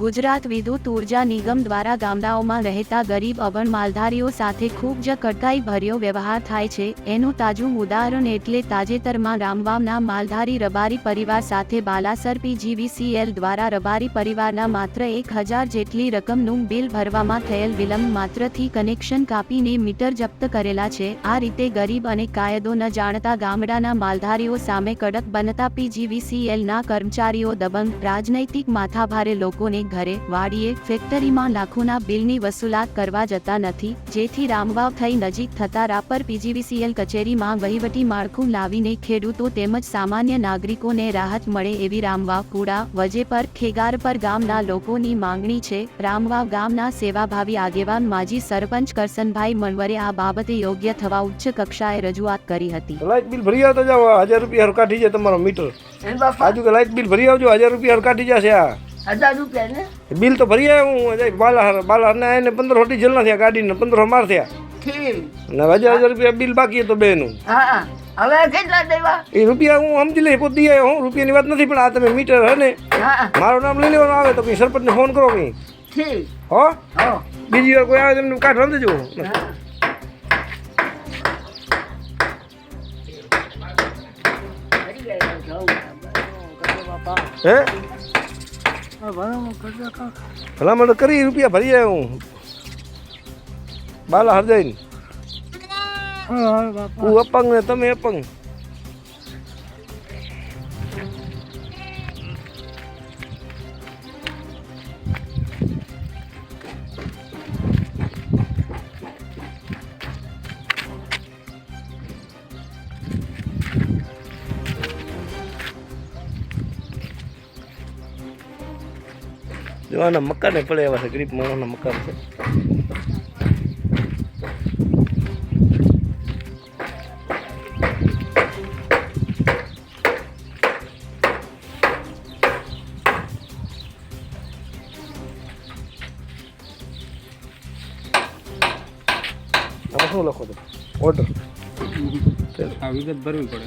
ગુજરાત વિદ્યુત ઊર્જા નિગમ દ્વારા ગામડાઓમાં રહેતા ગરીબ અભણ માલધારીઓ સાથે ખૂબ જ કડકાઈ ભર્યો વ્યવહાર થાય છે. એનું તાજું ઉદાહરણ એટલે તાજેતરમાં રામવામના માલધારી રબારી પરિવાર સાથે બાલાસર પીજીવીસીએલ દ્વારા રબારી પરિવારના માત્ર એક હજાર જેટલી રકમનું બિલ ભરવામાં થયેલ વિલંબ માત્રથી કનેક્શન કાપીને મીટર જપ્ત કરેલા છે. આ રીતે ગરીબ અને કાયદો ન જાણતા ગામડાના માલધારીઓ સામે કડક બનતા પીજીવીસીએલના કર્મચારીઓ દબંગ, રાજનૈતિક માથાભારે લોકોને ઘરે વાડીએ ફેક્ટરીમાં લાખોના બિલની વસૂલાત કરવા જતા નથી જેથી રામવાવ થઈ નજીક થતા રાપર પીજીવીસીએલ કચેરીમાં વહીવટી માળખું લાવીને ખેડૂતો તેમજ સામાન્ય નાગરિકોને રાહત મળે એવી રામવાવ કુડા વજેપર ખેગારપર ગામના લોકોની માંગણી છે. રામવાવ ગામના સેવાભાવી આગેવાન માજી સરપંચ કરસનભાઈ મણવરે આ બાબતે યોગ્ય થવા ઉચ્ચ કક્ષાએ રજૂઆત કરી હતી. લાઇટ બિલ ભરી આવતા જાવ હજાર રૂપિયા હરકાઠી જાય તમારો મીટર. આજુ કે લાઇટ બિલ ભરી આવજો હજાર રૂપિયા હરકાઠી જશે આ. હજાર રૂપિયા ને? બિલ તો ભરી આવ્યો હું અજય બાલા બાલા ને એને પંદરસો ડીઝલ ના થયા ગાડીને પંદરસો માર થયા. ઠીક. અને હજાર હજાર રૂપિયા બિલ બાકી હતો બેનું. હા હવે કેટલા દેવા? એ રૂપિયા હું સમજી લઈ પોતી આવ્યો હું રૂપિયાની વાત નથી પણ આ તમે મીટર હે ને હા મારું નામ લઈ લેવાનું આવે તો કંઈ સરપંચને ફોન કરો કંઈ. ઠીક. હો? હો. બીજી વાર કોઈ આવે તો એમને કાઢ રંધજો હા? ભલામણ કરી રૂપિયા ભરી આવ્યો હું. બાલા હરજાઈને. હા, હા, હું અપંગ ને તમે અપંગ. જોવાના મકાને પડે એવા છે, ગરીબ માણસના મકાન છે. શું લખો તો? ઓર્ડર આ વિગત ભરવી પડે.